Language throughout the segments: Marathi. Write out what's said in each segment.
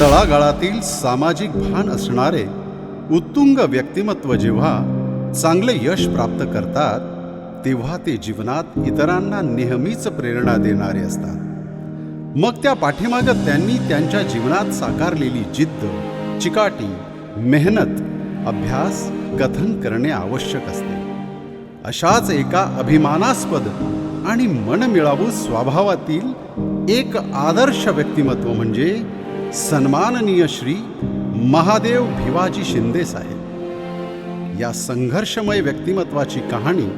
तळागाळातील सामाजिक भान असणारे उत्तुंग व्यक्तिमत्व जेव्हा चांगले यश प्राप्त करतात तेव्हा ते जीवनात इतरांना नेहमीच प्रेरणा देणारे असतात. मग त्या पाठीमागं त्यांनी त्यांच्या जीवनात साकारलेली जिद्द चिकाटी मेहनत अभ्यास कथन करणे आवश्यक असते. अशाच एका अभिमानास्पद आणि मनमिळावू स्वभावातील एक आदर्श व्यक्तिमत्व म्हणजे सन्माननीय श्री महादेव भिवाजी शिंदे साहेब. या संघर्षमय व्यक्तिमत्वाची कहाणी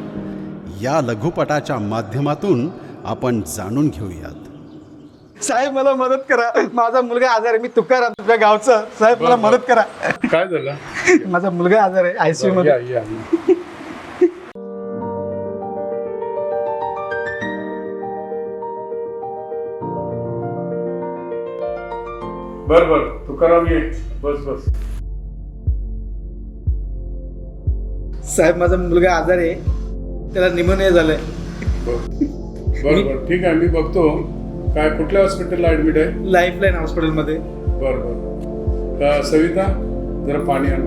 या लघुपटाच्या माध्यमातून आपण जाणून घेऊयात. साहेब मला मदत करा. माझा मुलगा आजार आहे. मी तुकाराम तुझ्या गावचा. साहेब मला मदत करा. काय झालं? माझा मुलगा आजार आहे आयसीयू मध्ये. या, या. बर बर. तुकाराम ये. बस बस. साहेब माझा मुलगा आजार आहे. त्याला निमोनिया झालंय. बर बर ठीक आहे मी बघतो. काय कुठल्या हॉस्पिटलला ऍडमिट आहे? लाईफलाईन हॉस्पिटलमध्ये बर बर. का सविता? जरा पाणी आण.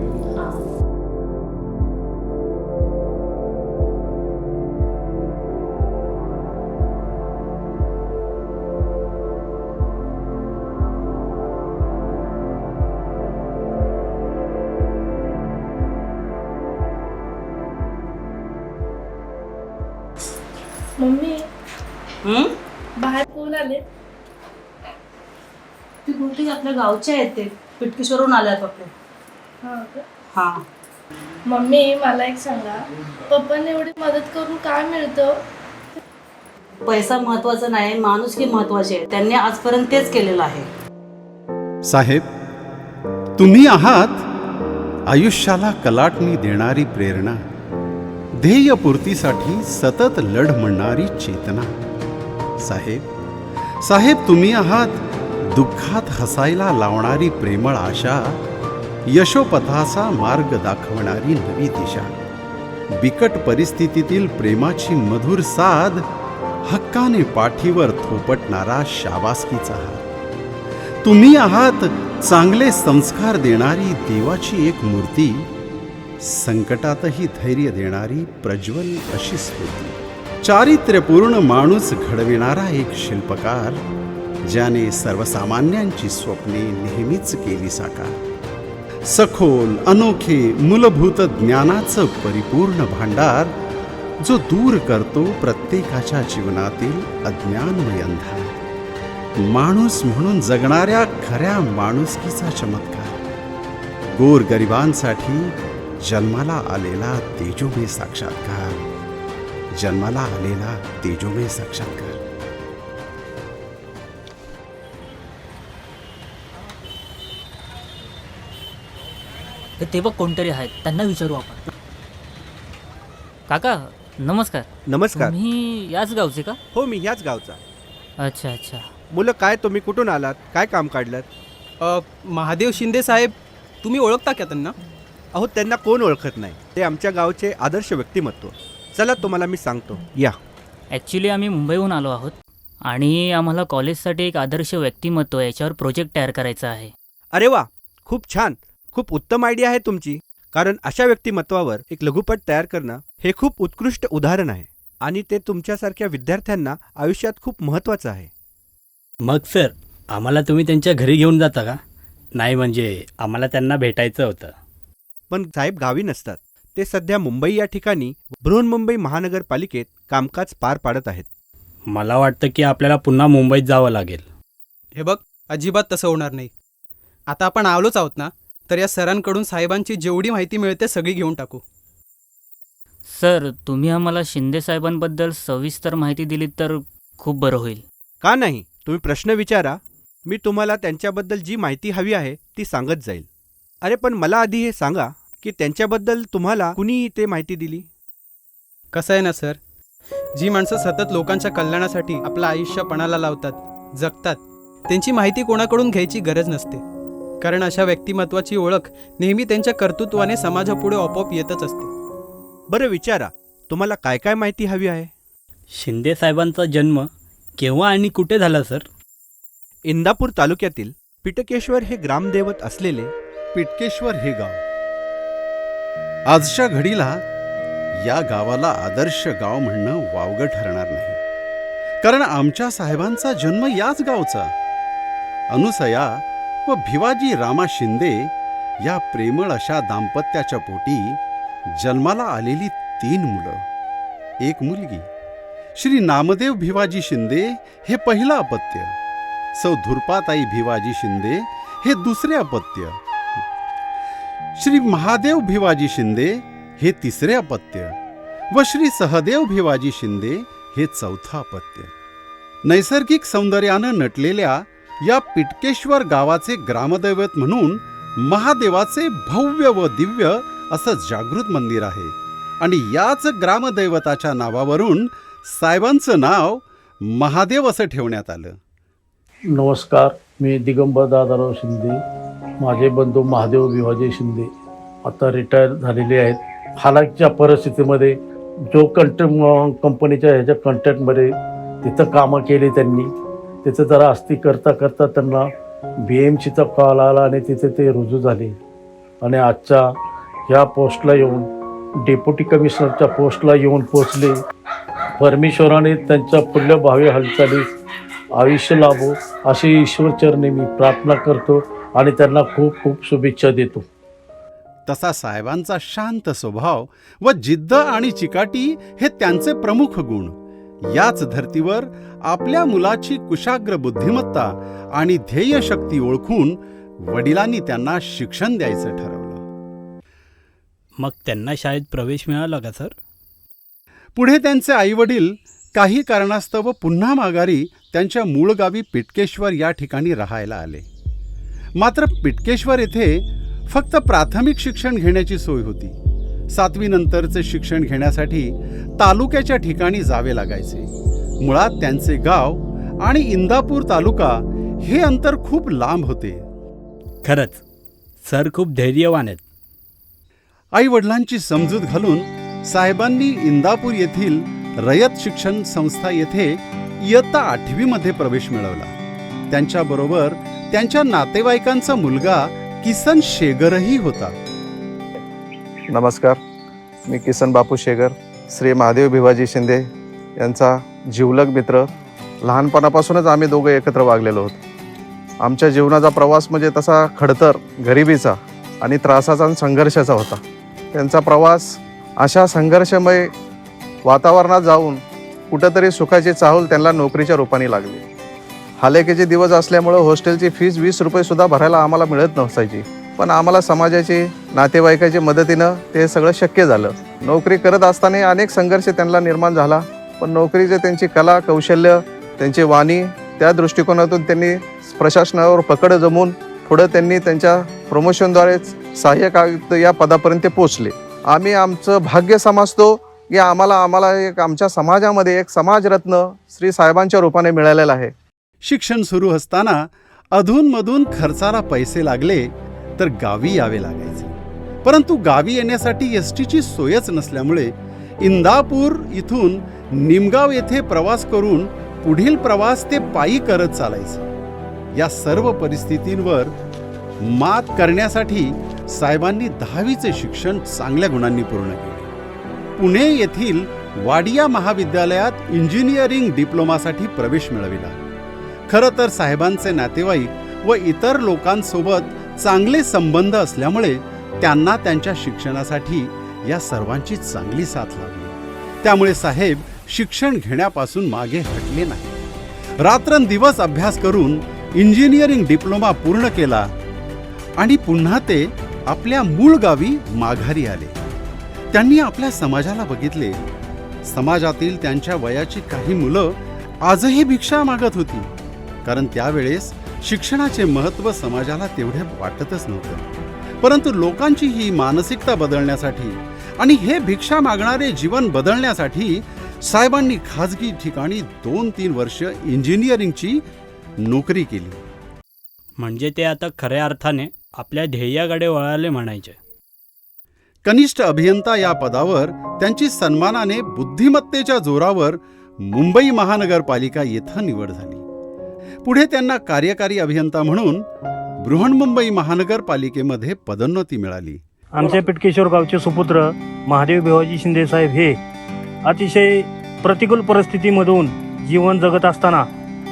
गावच्या आहेत ते पिटकेश्वरून आल्यात आपले. हा का? हा. मम्मी मला एक सांगा. पप्पांनी एवढी मदत करून काय मिळतं? पैसा महत्त्वाचा नाही माणूस की महत्त्वाचे आहे. त्यांनी आजपर्यंत तेच केलेलं आहे. साहेब तुम्ही आहात आयुष्याला कलाटणी देणारी प्रेरणा ध्येयपूर्तीसाठी सतत लढ म्हणणारी चेतना. साहेब साहेब तुम्ही आहात दुःखात हसायला लावणारी प्रेमळ आशा यशोपथाचा मार्ग दाखवणारी नवी दिशा. बिकट परिस्थितीतील प्रेमाची मधुर साध हक्काने पाठीवर थोपटणारा शाबासकीचा हात. तुम्ही आहात चांगले संस्कार देणारी देवाची एक मूर्ती संकटातही धैर्य देणारी प्रज्वल अशी स्फूर्ती चारित्र्यपूर्ण माणूस घडविणारा एक शिल्पकार ज्याने सर्वसामान्यांची स्वप्ने नेहमीच केली साकार. सखोल अनोखे मूलभूत ज्ञानाचं परिपूर्ण भांडार जो दूर करतो प्रत्येकाच्या जीवनातील अज्ञानमय अंधार. माणूस म्हणून जगणाऱ्या खऱ्या माणुसकीचा चमत्कार. गोर गरिबांसाठी जन्माला आलेला तेजोमय साक्षात्कार. जन्माला आलेला तेजोमय साक्षात्कार. हे ते बघ कोणतरी आहेत. त्यांना विचारू आपण. काका नमस्कार. नमस्कार. तुम्ही याच गावचे का? हो मी ह्याच गावचा. अच्छा अच्छा. मुलं काय तुम्ही कुठून आलात? काय काम काढलं अ, महादेव शिंदे साहेब तुम्ही ओळखता का त्यांना? अहो त्यांना कोण ओळखत नाही. ते आमच्या गावचे आदर्श व्यक्तिमत्व. चला तुम्हाला मी सांगतो. या. ॲक्च्युली आम्ही मुंबईहून आलो आहोत आणि आम्हाला कॉलेजसाठी एक आदर्श व्यक्तिमत्व याच्यावर प्रोजेक्ट तयार करायचा आहे. अरे वा! खूप छान. खूप उत्तम आयडिया आहे तुमची. कारण अशा व्यक्तिमत्वावर एक लघुपट तयार करणं हे खूप उत्कृष्ट उदाहरण आहे आणि ते तुमच्यासारख्या विद्यार्थ्यांना आयुष्यात खूप महत्त्वाचं आहे. मग सर आम्हाला तुम्ही त्यांच्या घरी घेऊन जाता का? नाही म्हणजे आम्हाला त्यांना भेटायचं होतं. पण साहेब गावी नसतात. ते सध्या मुंबई या ठिकाणी बृहन्मुंबई महानगरपालिकेत कामकाज पार पाडत आहेत. मला वाटतं की आपल्याला पुन्हा मुंबईत जावं लागेल. हे बघ अजिबात तसं होणार नाही. आता आपण आलोच आहोत ना? तर या सरांकडून साहेबांची जेवढी माहिती मिळते सगळी घेऊन टाकू. सर तुम्ही आम्हाला शिंदे साहेबांबद्दल सविस्तर माहिती दिलीत तर खूप बरं होईल. का नाही? तुम्ही प्रश्न विचारा. मी तुम्हाला त्यांच्याबद्दल जी माहिती हवी आहे ती सांगत जाईल. अरे पण मला आधी हे सांगा की त्यांच्याबद्दल तुम्हाला कुणी ते माहिती दिली? कसं आहे ना सर? जी माणसं सतत लोकांच्या कल्याणासाठी आपलं आयुष्य पणाला लावतात जगतात त्यांची माहिती कोणाकडून घ्यायची गरज नसते. कारण अशा व्यक्तिमत्वाची ओळख नेहमी त्यांच्या कर्तृत्वाने समाजापुढे आपोआप येतच असते. बरं विचारा. तुम्हाला काय काय माहिती हवी आहे? शिंदे साहेबांचा जन्म केव्हा आणि कुठे झाला सर? इंदापूर तालुक्यातील पिटकेश्वर हे ग्रामदैवत असलेले पिटकेश्वर हे गाव. आजच्या घडीला या गावाला आदर्श गाव म्हणणं वावगं ठरणार नाही. कारण आमच्या साहेबांचा जन्म याच गावचा. अनुसया व भिवाजी रामा शिंदे या प्रेमळ अशा दाम्पत्याच्या पोटी जन्माला आलेली तीन मुलं एक मुलगी. श्री नामदेव भिवाजी शिंदे हे पहिलं अपत्य. सौ धुरपाताई भिवाजी शिंदे हे दुसरे अपत्य. श्री महादेव भिवाजी शिंदे हे तिसरे अपत्य व श्री सहदेव भिवाजी शिंदे हे चौथं अपत्य. नैसर्गिक सौंदर्यानं नटलेल्या या पिटकेश्वर गावाचे ग्रामदैवत म्हणून महादेवाचे भव्य व दिव्य असं जागृत मंदिर आहे. आणि याच ग्रामदैवताच्या नावावरून साहेबांचं नाव महादेव असं ठेवण्यात आलं. नमस्कार मी दिगंबर दादाराव शिंदे. माझे बंधू महादेव विवाजी शिंदे आता रिटायर झालेले आहेत. हालाकीच्या परिस्थितीमध्ये जो कंट कंपनीच्या ह्याच्या कॉन्ट्रॅक्टमध्ये तिथं कामं केली त्यांनी. तिथं जरा अस्ती करता करता त्यांना बी एम सीचा कॉल आला आणि तिथे ते रुजू झाले. आणि आजच्या ह्या पोस्टला येऊन डेप्युटी कमिशनरच्या पोस्टला येऊन पोचले परमेश्वराने त्यांच्या पुढल्या भावी हालचालीस आयुष्य लाभो अशी ईश्वरचरणी मी प्रार्थना करतो आणि त्यांना खूप खूप शुभेच्छा देतो. तसा साहेबांचा शांत स्वभाव व जिद्द आणि चिकाटी हे त्यांचे प्रमुख गुण. याच धर्तीवर आपल्या मुलाची कुशाग्र बुद्धिमत्ता आणि ध्येय शक्ती ओळखून वडिलांनी त्यांना शिक्षण द्यायचं ठरवलं. मग त्यांना शाळेत प्रवेश मिळाला का सर? पुढे त्यांचे आईवडील काही कारणास्तव पुन्हा माघारी त्यांच्या मूळ गावी पिटकेश्वर या ठिकाणी राहायला आले. मात्र पिटकेश्वर येथे फक्त प्राथमिक शिक्षण घेण्याची सोय होती. सातवी नंतरचे शिक्षण घेण्यासाठी तालुक्याच्या ठिकाणी जावे लागायचे. मुळात त्यांचे गाव आणि इंदापूर तालुका हे अंतर खूप लांब होते. खरंच सर खूप धैर्यवान आहेत. आई वडिलांची समजूत घालून साहेबांनी इंदापूर येथील रयत शिक्षण संस्था येथे इयत्ता आठवीमध्ये प्रवेश मिळवला. त्यांच्याबरोबर त्यांच्या नातेवाईकांचा मुलगा किसन शेगरही होता. नमस्कार. मी किसन बापू शेगर श्री महादेव भिवाजी शिंदे यांचा जिवलग मित्र. लहानपणापासूनच आम्ही दोघं एकत्र वागलेलो होतो. आमच्या जीवनाचा प्रवास म्हणजे तसा खडतर गरिबीचा आणि त्रासाचा आणि संघर्षाचा होता. त्यांचा प्रवास अशा संघर्षमय वातावरणात जाऊन कुठंतरी सुखाची चाहूल त्यांना नोकरीच्या रूपाने लागली. हालेकीचे दिवस असल्यामुळं हॉस्टेलची फीस वीस रुपयेसुद्धा भरायला आम्हाला मिळत नसायची. पण आम्हाला समाजाची नातेवाईकाच्या मदतीनं ते सगळं शक्य झालं. नोकरी करत असताना अनेक संघर्ष त्यांना निर्माण झाला. पण नोकरीचे त्यांची कला कौशल्य त्यांची वाणी त्या दृष्टिकोनातून त्यांनी प्रशासनावर पकड जमून पुढं त्यांनी त्यांच्या प्रमोशनद्वारेच सहाय्यक आयुक्त या पदापर्यंत ते पोचले आम्ही आमचं भाग्य समजतो की आम्हाला आम्हाला एक आमच्या समाजामध्ये एक समाजरत्न श्री साहेबांच्या रूपाने मिळालेला आहे. शिक्षण सुरू असताना अधूनमधून खर्चाला पैसे लागले तर गावी यावे लागायचे. परंतु गावी येण्यासाठी एस टीची सोयच नसल्यामुळे इंदापूर इथून निमगाव येथे प्रवास करून पुढील प्रवास ते पायी करत चालायचे. या सर्व परिस्थितींवर मात करण्यासाठी साहेबांनी दहावीचे शिक्षण चांगल्या गुणांनी पूर्ण केले. पुणे येथील वाडिया महाविद्यालयात इंजिनिअरिंग डिप्लोमासाठी प्रवेश मिळविला. खरं तर साहेबांचे नातेवाईक व इतर लोकांसोबत चांगले संबंध असल्यामुळे त्यांना त्यांच्या शिक्षणासाठी या सर्वांची चांगली साथ लाभली त्यामुळे साहेब शिक्षण घेण्यापासून मागे हटले नाही. रात्रंदिवस अभ्यास करून इंजिनिअरिंग डिप्लोमा पूर्ण केला आणि पुन्हा ते आपल्या मूळ गावी माघारी आले. त्यांनी आपल्या समाजाला बघितले. समाजातील त्यांच्या वयाची काही मुलं आजही भिक्षा मागत होती. कारण त्यावेळेस शिक्षणाचे महत्त्व समाजाला तेवढे वाटतच नव्हतं. परंतु लोकांची ही मानसिकता बदलण्यासाठी आणि हे भिक्षा मागणारे जीवन बदलण्यासाठी साहेबांनी खाजगी ठिकाणी दोन तीन वर्ष इंजिनिअरिंगची नोकरी केली. म्हणजे ते आता खऱ्या अर्थाने आपल्या ध्येयाकडे वळाले म्हणायचे. कनिष्ठ अभियंता या पदावर त्यांची सन्मानाने बुद्धिमत्तेच्या जोरावर मुंबई महानगरपालिका येथे निवड झाली. पुढे त्यांना कार्यकारी अभियंता म्हणून बृहन्मुंबई महानगरपालिकेमध्ये पदोन्नती मिळाली. आमच्या पिटकेश्वर गावचे सुपुत्र महादेव भिवाजी शिंदे साहेब हे अतिशय प्रतिकूल परिस्थितीमधून जीवन जगत असताना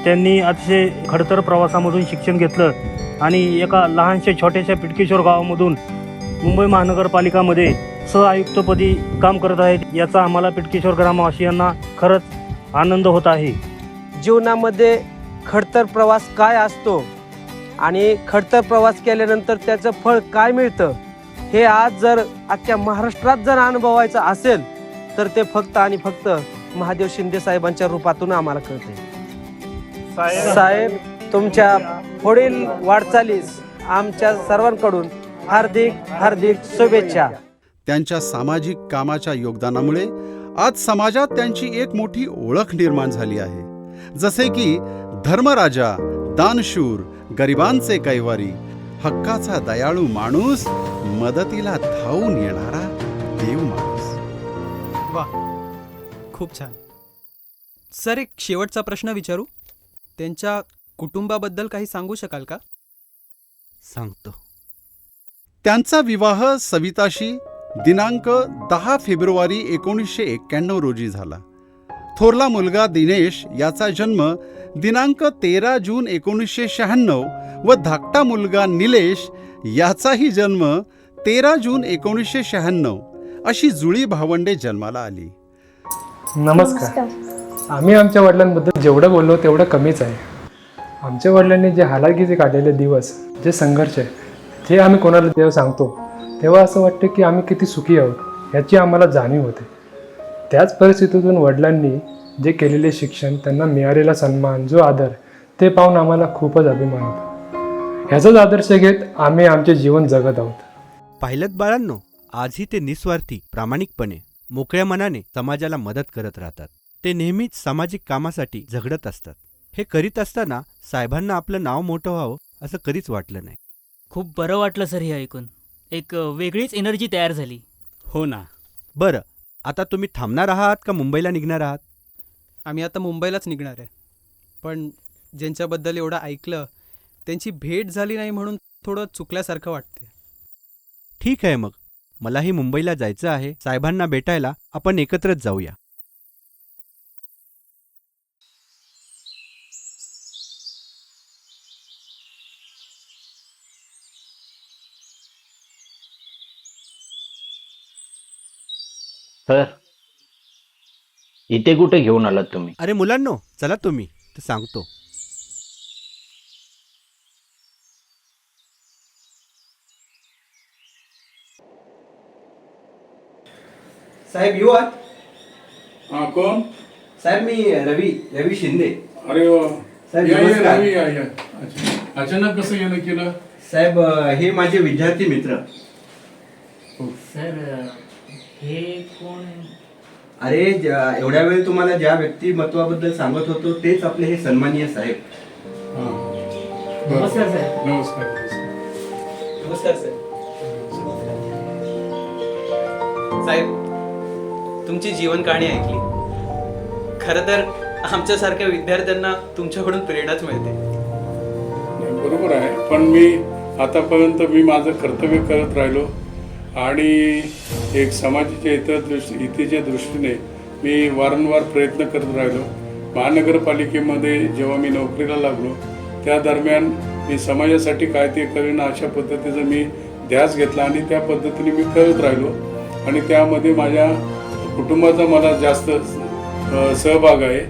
त्यांनी अतिशय खडतर प्रवासामधून शिक्षण घेतलं आणि एका लहानशा छोट्याशा पिटकेश्वर गावामधून मुंबई महानगरपालिकामध्ये सहआयुक्तपदी काम करत आहेत याचा आम्हाला पिटकेश्वर ग्रामवासियांना खरंच आनंद होत आहे. जीवनामध्ये खडतर प्रवास काय असतो? आणि खडतर प्रवास केल्यानंतर त्याचं फळ काय मिळतं? हे आज जर अख्ख्या महाराष्ट्रात जर अनुभवायचं असेल तर ते फक्त आणि फक्त महादेव शिंदे साहेबांच्या रूपातून आम्हाला कळते साहेब तुमच्या पुढील वाटचालीस आमच्या सर्वांकडून हार्दिक हार्दिक शुभेच्छा. त्यांच्या सामाजिक कामाच्या योगदानामुळे आज समाजात त्यांची एक मोठी ओळख निर्माण झाली आहे. जसे की धर्मराजा दानशूर गरिबांचे कैवारी हक्काचा दयाळू माणूस मदतीला धावून येणारा देव माणूस. वा खूप छान. सर एक शेवटचा प्रश्न विचारू? त्यांच्या कुटुंबाबद्दल काही सांगू शकाल का? सांगतो. त्यांचा विवाह सविताशी दिनांक दहा फेब्रुवारी एकोणीसशे एक्क्याण्णव रोजी झाला. थोरला मुलगा दिनेश याचा जन्म दिनांक तेरा जून एकोणीसशे शहाण्णव व धाकटा मुलगा निलेश याचाही जन्म तेरा जून एकोणीसशे शहाण्णव अशी जुळी भावंडे जन्माला आली. नमस्कार. आम्ही आमच्या वडिलांबद्दल जेवढं बोललो तेवढं कमीच आहे. आमच्या वडिलांनी जे हालाकीचे काढलेले दिवस जे संघर्ष आहे जे आम्ही कोणाला जेव्हा सांगतो तेव्हा असं वाटतं की आम्ही किती सुखी आहोत ह्याची आम्हाला जाणीव होते. त्याच परिस्थितीतून वडिलांनी जे केलेले शिक्षण त्यांना मिळालेला सन्मान जो आदर ते पाहून आम्हाला खूपच अभिमान होतो. ह्याचाच आदर्श घेत आम्ही आमचे जीवन जगत आहोत. पाहिलं बाळांनो आजही ते निस्वार्थी प्रामाणिकपणे मोकळ्या मनाने समाजाला मदत करत राहतात. ते नेहमीच सामाजिक कामासाठी झगडत असतात. हे करीत असताना साहेबांना आपलं नाव मोठं व्हावं असं कधीच वाटलं नाही. खूप बरं वाटलं सर हे ऐकून. एक वेगळीच एनर्जी तयार झाली. हो ना. बरं आता तुम्ही थांबणार आहात का मुंबईला निघणार आहात? आम्ही आता मुंबईलाच निघणार आहे. पण ज्यांच्याबद्दल एवढं ऐकलं त्यांची भेट झाली नाही म्हणून थोडं चुकल्यासारखं वाटते ठीक आहे मग. मलाही मुंबईला जायचं आहे. साहेबांना भेटायला आपण एकत्रच जाऊया. सर इथे कुठे घेऊन आलात तुम्ही अरे मुलांनो चला तुम्ही तर सांगतो साहेब येऊ आत? हा कोण साहेब मी रवी रवी शिंदे अरे वा. साहेब, या, या, नमस्कार. रवी, या, या. अच्छा. अचानक कसं येणं केलं साहेब हे माझे विद्यार्थी मित्र सर हे कोण अरे ज्या- एवढ्या वेळ तुम्हाला ज्या व्यक्तिमत्वाबद्दल सांगत होतो तेच आपले हे सन्माननीय साहेब. हा. नमस्कार साहेब. नमस्कार नमस्कार. सर साहेब. तुमची जीवन कहाणी ऐकली. खरं तर आमच्यासारख्या विद्यार्थ्यांना तुमच्याकडून प्रेरणाच मिळते. नाही, बरोबर आहे. पण मी आतापर्यंत मी माझं कर्तव्य करत राहिलो आणि एक समाजाच्या इतर दृष्टी हितेच्या दृष्टीने मी वारंवार प्रयत्न करत राहिलो. महानगरपालिकेमध्ये जेव्हा मी नोकरीला लागलो त्या दरम्यान मी समाजासाठी काय ते करेन अशा पद्धतीचा मी ध्यास घेतला आणि त्या पद्धतीने मी करत राहिलो. आणि त्यामध्ये माझ्या कुटुंबाचा मला जास्त सहभाग आहे.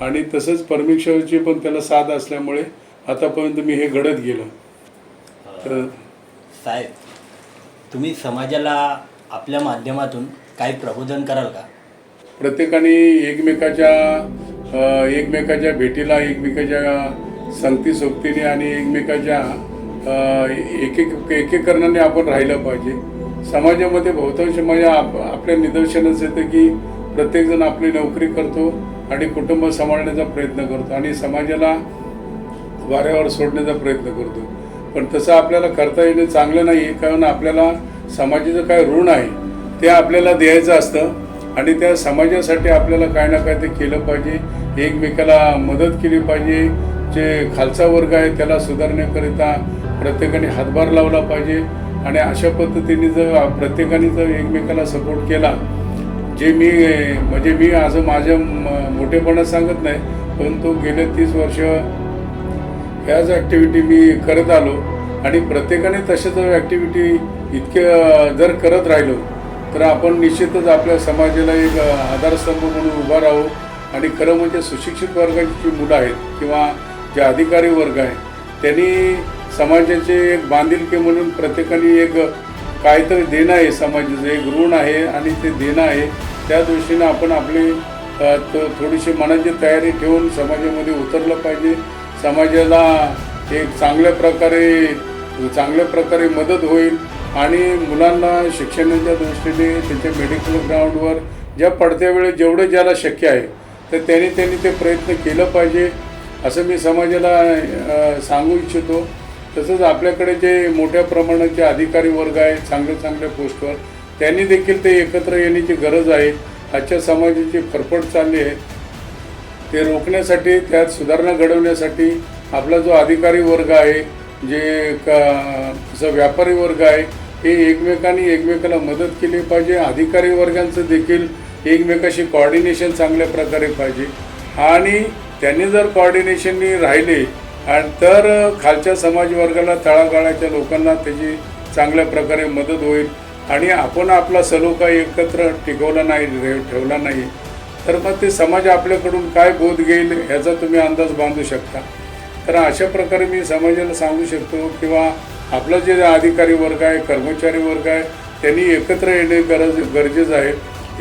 आणि तसंच परमेश्वरची पण त्याला साथ असल्यामुळे आतापर्यंत मी हे घडत गेलो. तर साहेब तुम्ही समाजाला आपल्या माध्यमातून काही प्रबोधन कराल का? प्रत्येकाने एकमेकाच्या एकमेकाच्या भेटीला एकमेकाच्या संगती सोबतीने आणि एकमेकाच्या एकेक एक एक एकीकरणाने आपण राहिलं पाहिजे. समाजामध्ये बहुतांश माझ्या आप आपल्या निदर्शनच येतं की प्रत्येकजण आपली नोकरी करतो आणि कुटुंब सांभाळण्याचा प्रयत्न करतो आणि समाजाला वाऱ्यावर सोडण्याचा प्रयत्न करतो. पण तसं आपल्याला करता येणं चांगलं नाही आहे कारण आपल्याला समाजाचं काय ऋण आहे ते आपल्याला द्यायचं असतं. आणि त्या समाजासाठी आपल्याला काय ना काय ते केलं पाहिजे. एकमेकाला मदत केली पाहिजे. जे खालचा वर्ग आहे त्याला सुधारण्याकरिता प्रत्येकाने हातभार लावला पाहिजे. आणि अशा पद्धतीने जर प्रत्येकाने जर एकमेकाला सपोर्ट केला जे मी म्हणजे मी असं माझ्या मोठेपणा सांगत नाही परंतु गेले तीस वर्ष ह्याच ॲक्टिव्हिटी मी करत आलो. आणि प्रत्येकाने तशा जर ॲक्टिव्हिटी इतकं जर करत राहिलो तर आपण निश्चितच आपल्या समाजाला एक आधारस्तंभ म्हणून उभा राहू. आणि खरं म्हणजे सुशिक्षित वर्गाची जी मुलं आहेत किंवा जे अधिकारी वर्ग आहे त्यांनी समाजाचे एक बांधिलके म्हणून प्रत्येकाने एक काहीतरी देणं आहे समाजाचं एक ऋण आहे आणि ते देणं आहे. त्या दृष्टीनं आपण आपली थोडीशी मनाची तयारी ठेवून समाजामध्ये उतरलं पाहिजे. समाजाला एक चांगल्या प्रकारे चांगल्या प्रकारे मदत होईल. आणि मुलांना शिक्षणाच्या दृष्टीने त्यांच्या मेडिकल ग्राउंडवर ज्या पडत्या वेळेस जेवढं ज्याला शक्य आहे तर त्यांनी त्यांनी ते प्रयत्न केलं पाहिजे असं मी समाजाला सांगू इच्छितो. तसंच आपल्याकडे जे मोठ्या प्रमाणाचे अधिकारी वर्ग आहेत चांगल्या चांगल्या पोस्टवर त्यांनी देखील ते एकत्र येण्याची गरज आहे. आजच्या समाजाची फरफट चालली आहे. ते रोखण्यासाठी त्यात सुधारणा घडवण्यासाठी आपला जो अधिकारी वर्ग आहे जे का जो व्यापारी वर्ग आहे हे एकमेकांनी एकमेकाला मदत केली पाहिजे. अधिकारी वर्गांचं देखील एकमेकाशी कॉर्डिनेशन चांगल्या प्रकारे पाहिजे. आणि त्यांनी जर कॉर्डिनेशननी राहिले आणि तर खालच्या समाज वर्गाला तळागाळाच्या लोकांना त्याची चांगल्या प्रकारे मदत होईल. आणि आपण आपला सलोखा एकत्र टिकवला नाही ठेवला नाही तर मग ते समाज आपल्याकडून काय बोध घेईल ह्याचा तुम्ही अंदाज बांधू शकता. तर अशा प्रकारे मी समाजाला सांगू शकतो किंवा आपला जे अधिकारी वर्ग आहे कर्मचारी वर्ग आहे त्यांनी एकत्र येणे गरज गरजेचं आहे.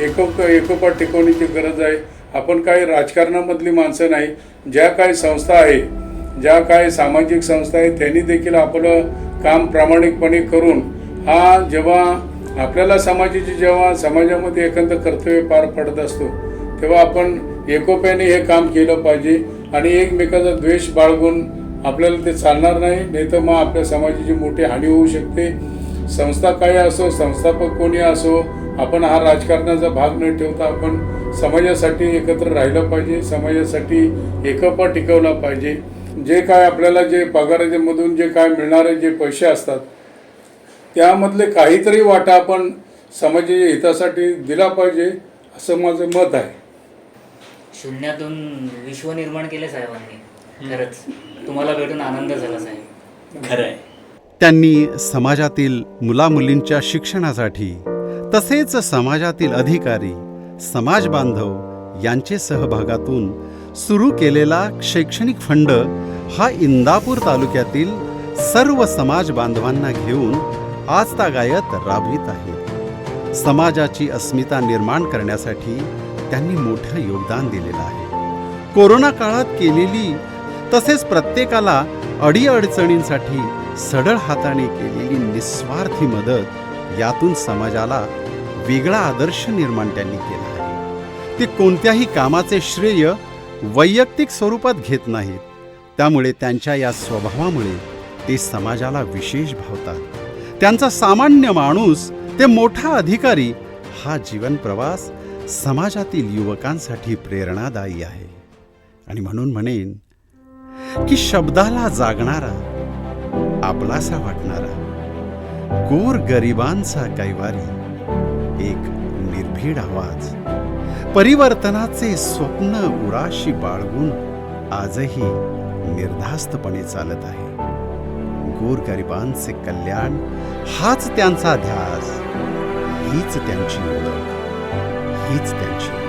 एकोप एकोपा टिकवण्याची गरज आहे. आपण काही राजकारणामधली माणसं नाही. ज्या काही संस्था आहे ज्या काही सामाजिक संस्था आहेत त्यांनी देखील आपलं काम प्रामाणिकपणे करून हा जेव्हा आपल्याला समाजाची जेव्हा समाजामध्ये एखादं कर्तव्य पार पडत असतो तेव्हा आपण एकोप्याने हे काम केलं पाहिजे. आणि एकमेकाचा द्वेष बाळगून आपल्याला ते चालणार नाही नाही तर मग आपल्या समाजाची मोठी हानी होऊ शकते. संस्था काय असो संस्थापक कोणी असो आपण हा राजकारणाचा भाग न ठेवता आपण समाजासाठी एकत्र राहिलं पाहिजे समाजासाठी एकपा टिकवला पाहिजे. जे काय आपल्याला जे पगाराच्यामधून जे काय मिळणारे जे पैसे असतात त्यामधले काहीतरी वाटा आपण समाजाच्या हितासाठी दिला पाहिजे असं माझं मत आहे. शून्यातून विश्व निर्माण केले साहेबांनी. खरंच. तुम्हाला भेटून आनंद झाला साहेब. खरं आहे त्यांनी समाजातील मुलामुलींच्या शिक्षणासाठी तसेच समाजातील अधिकारी समाज बांधव यांचे सहभागातून सुरू केलेला शैक्षणिक फंड हा इंदापूर तालुक्यातील सर्व समाज बांधवांना घेऊन आजतागायत राबवित आहे. समाजाची अस्मिता निर्माण करण्यासाठी त्यांनी मोठं योगदान दिलेलं आहे. कोरोना काळात केलेली तसेच प्रत्येकाला अडीअडचणींसाठी सडळ हाताने केलेली निस्वार्थी मदत यातून समाजाला वेगळा आदर्श निर्माण त्यांनी केला आहे. ते कोणत्याही कामाचे श्रेय वैयक्तिक स्वरूपात घेत नाहीत. त्यामुळे त्यांच्या या स्वभावामुळे ते समाजाला विशेष भावतात. त्यांचा सामान्य माणूस ते मोठा अधिकारी हा जीवन प्रवास समाजातील युवकांसाठी प्रेरणादायी आहे. आणि म्हणून म्हणेन की शब्दाला जागणारा आपलासा वाटणारा गोर गरिबांचा कैवारी एक निर्भीड आवाज. परिवर्तनाचे स्वप्न उराशी बाळगून आजही निर्धास्तपणे चालत आहे. गोरगरिबांचे कल्याण हाच त्यांचा ध्यास हीच त्यांची ओळख. हीच त्यांची